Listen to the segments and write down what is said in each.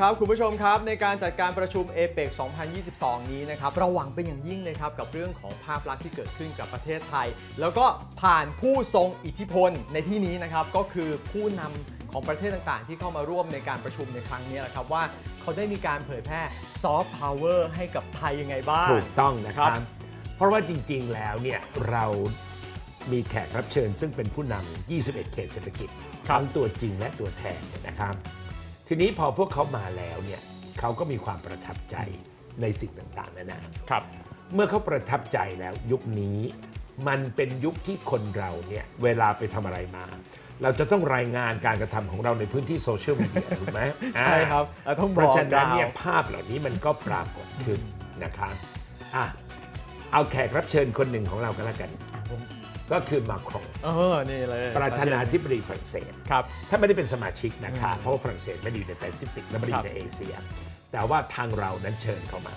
ครับ คุณผู้ชมครับ ในการจัดการประชุม APEC 2022 นี้นะครับเราหวังเป็นอย่างยิ่งนะครับกับเรื่องของภาพลักษณ์ที่เกิดขึ้นกับประเทศไทย แล้วก็ผ่านผู้ทรงอิทธิพลในที่นี้นะครับก็คือผู้นำของประเทศต่างๆ ที่เข้ามาร่วมในการประชุมในครั้งนี้แหละครับว่าเขาได้มีการเผยแพร่ซอฟต์พาวเวอร์ให้กับไทยยังไงบ้างถูกต้องนะครัครับบเพราะว่าจริงๆแล้วเนี่ยเรามีแขกรับเชิญซึ่งเป็นผู้นำ21 เขตเศรษฐกิจทั้งตัวจริงและตัวแทนเนี่ยนะครับ ทีนี้พอพวกเขามาแล้วเนี่ยเขาก็มีความประทับใจในสิ่งต่างๆนานาครับ เมื่อเขาประทับใจแล้วยุคนี้มันเป็นยุคที่คนเราเนี่ยเวลาไปทำอะไรมา เราจะต้องรายงานการกระทำของเราในพื้นที่โซเชียลมีเดียถูกไหมใช่ครับอะต้องเพบอราะกฉะนั้นเนี่ยกล่าว ภาพเหล่านี้มันก็ปรากฏขึ้นนะครับอะเอาแขกรับเชิญคนหนึ่งของเรากันแล้วกัน ก็คือมาครงเออนี่เลยประธานาธิบดีฝรั่งเศสครับถ้านไม่ได้เป็นสมาชิกนะคะเพราะว่าฝรั่งเศสไม่ได้อยู่ในแปซิฟิกและไม่ได้อครัยู่บในเอเชีย แต่ว่าทางเรานั้นเชิญเขามา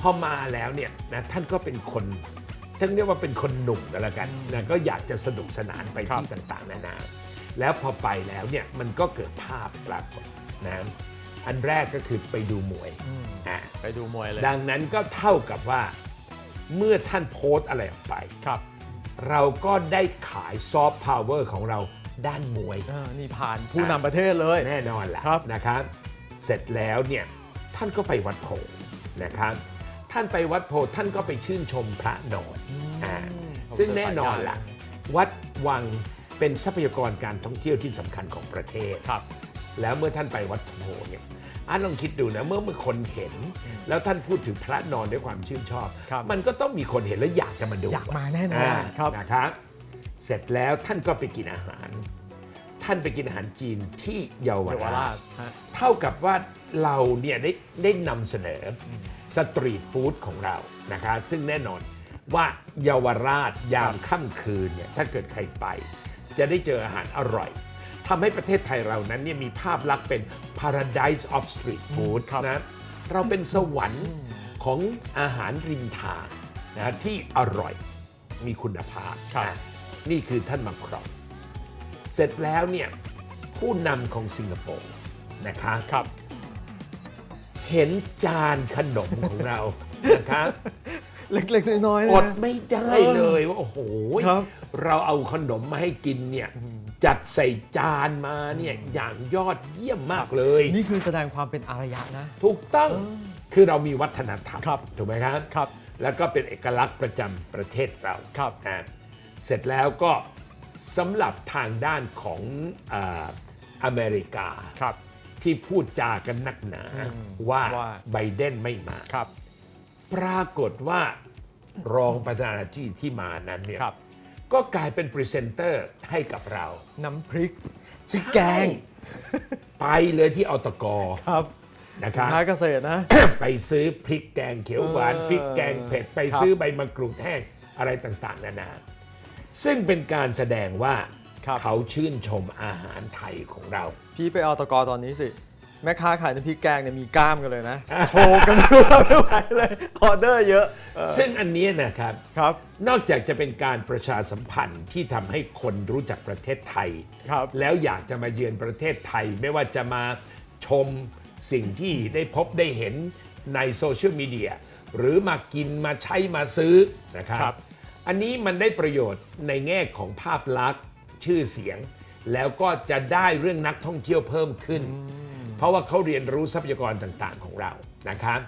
พอมาแล้วเนี่ยนะท่านก็เป็นคนท่านเรียกว่าเป็นคนหนุ่มก็แล้วกันนะก็อยากจะสนุกสนานไปครับที่ต่างๆ นานา แล้วพอไปแล้วเนี่ยมันก็เกิดภาพปรากฏนะอันแรกก็คือไปดูมวยอะไปดูมวยเลย ดังนั้นก็เท่ากับว่าเมื่อท่านโพสต์อะไรออกไปครับ เราก็ได้ขายซอฟต์พาวเวอร์ของเราด้านมวยเออนี่ผ่านผู้นำประเทศเลย แน่นอนแหละครับ นะครับ เสร็จแล้วเนี่ยท่านก็ไปวัดโพธิ์นะครับ ท่านไปวัดโพธิ์ท่านก็ไปชื่นชมพระนอนอ่าซึ่งแน่นอนล่ะ วัดวังเป็นทรัพยากรการท่องเที่ยวที่สำคัญของประเทศ ครับ แล้วเมื่อท่านไปวัดโพธิ์เนี่ย อันลองคิดดูนะเมื่อเมื่อคนเห็น แล้วท่านพูดถึงพระนอนด้วยความชื่นชอบ ครับ มันก็ต้องมีคนเห็นแล้วอยากจะมาดูอยากมาแน่นอนอ่าครับ นะครับ เสร็จแล้วท่านก็ไปกินอาหาร ท่านไปกินอาหารจีนที่เยาวเยาวราราชชฮะ เท่ากับว่าเราเนี่ยได้ได้นำเสนออสตรีทฟู้ดของเรานะคะซึ่งแน่นอนว่าเยาวราชยามค่ำคืนเนี่ยถ้าเกิดใครไป จะได้เจออาหารอร่อย ทำให้ประเทศไทยเรานั้นเนี่ยมีภาพลักษณ์เป็น paradise of street food นะเราเป็นสวรรค์ของอาหารริมทางนะที่อร่อยมีคุณภาพครับนะนี่คือท่านมาครองเสร็จแล้วเนี่ยผู้นำของสิงคโปร์นะคะครับ เห็นจานขนมของเรานะคะเล็กๆน้อยๆอนะดไม่ได้เลยว่าโอ้โหครับเราเอาขนมมาให้กินเนี่ย จัดใส่จานมาเนี่ยอย่างยอดเยี่ยมมากเลย นี่คือแสดงความเป็นอารยะนะ ถูกต้องคือเรามีวัฒนธรรมครับถูกไหมครับครับ แล้วก็เป็นเอกลักษณ์ประจำประเทศเราครับอ่าเสร็จแล้วก็สำหรับทางด้านของอาอเมริกา ครับ ที่พูดจากันนักหนาอืมว่าว่า ไบเดนไม่มา ครับ ปรากฏว่ารองประธานาธิบดีที่มานั้นเนี่ยครับ ก็กลายเป็นพรีเซนเตอร์ให้กับเรา น้ำพริกพริกแกง ไปเลยที่อตกครับนะคสินรับ ค้าเกษตรนะ ไปซื้อพริกแกงเขียวหวานเออพริกแกงเผ็ดไปครับ ซื้อใบมะกรูดแห้งอะไรต่างๆ นานา ซึ่งเป็นการแสดงว่าครับ เขาชื่นชมอาหารไทยของเรา พี่ไปเอาตะกอตอนนี้สิ แม่ค้าขายน้ำพริกแกงเนี่ยมีกล้ามกันเลยนะ โคกันไม่รู้ไม่ไหวเลยออเดอร์เยอะเออซึ่งอันนี้นะครับ ครับ นอกจากจะเป็นการประชาสัมพันธ์ที่ทำให้คนรู้จักประเทศไทย ครับ แล้วอยากจะมาเยือนประเทศไทย ไม่ว่าจะมาชมสิ่งที่ได้พบได้เห็นในโซเชียลมีเดียหรือมากินมาใช้มาซื้อนะครับ ครับ อันนี้มันได้ประโยชน์ในแง่ของภาพลักษณ์ชื่อเสียง แล้วก็จะได้เรื่องนักท่องเที่ยวเพิ่มขึ้น เพราะว่าเขาเรียนรู้ทรัพยากรต่างๆของเรานะครับ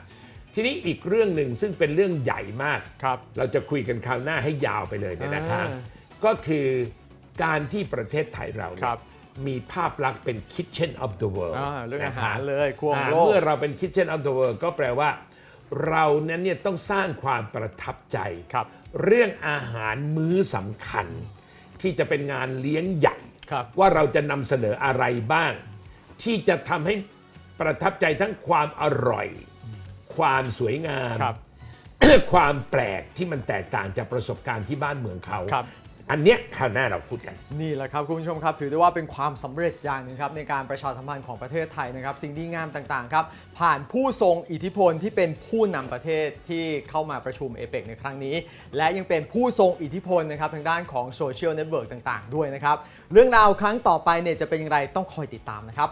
ทีนี้อีกเรื่องหนึ่งซึ่งเป็นเรื่องใหญ่มากครับ เราจะคุยกันคราวหน้าให้ยาวไปเลยเนี่ยนะครับอ่าก็คือการที่ประเทศไทยเราเนี่ยครับมีภาพลักษณ์เป็น Kitchen of the World อ่าเรื่องอาหารนะคบเลยครัวของโลกอ่าเมื่อเราเป็น Kitchen of the World ก็แปลว่า เรานั้นเนี่ยต้องสร้างความประทับใจครับเรื่องอาหารมื้อสำคัญ ที่จะเป็นงานเลี้ยงใหญ่ครับว่าเราจะนำเสนออะไรบ้าง ที่จะทำให้ประทับใจทั้งความอร่อย ความสวยงามครับความแปลกที่มันแตกต่างจากประสบการณ์ที่บ้านเมืองเขา ครับ อันเนี้ยคราวหน้าเราพูดกัน นี่แหละครับคุณผู้ชมครับ ถือได้ว่าเป็นความสำเร็จอย่างหนึ่งครับในการประชาสัมพันธ์ของประเทศไทยนะครับ สิ่งดีงามต่างๆครับ ผ่านผู้ทรงอิทธิพลที่เป็นผู้นำประเทศที่เข้ามาประชุมเอเปกในครั้งนี้ และยังเป็นผู้ทรงอิทธิพลนะครับทางด้านของโซเชียลเน็ตเวิร์กต่างๆ ด้วยนะครับ เรื่องราวครั้งต่อไปเนี่ยจะเป็นอย่างไรต้องคอยติดตามนะครับ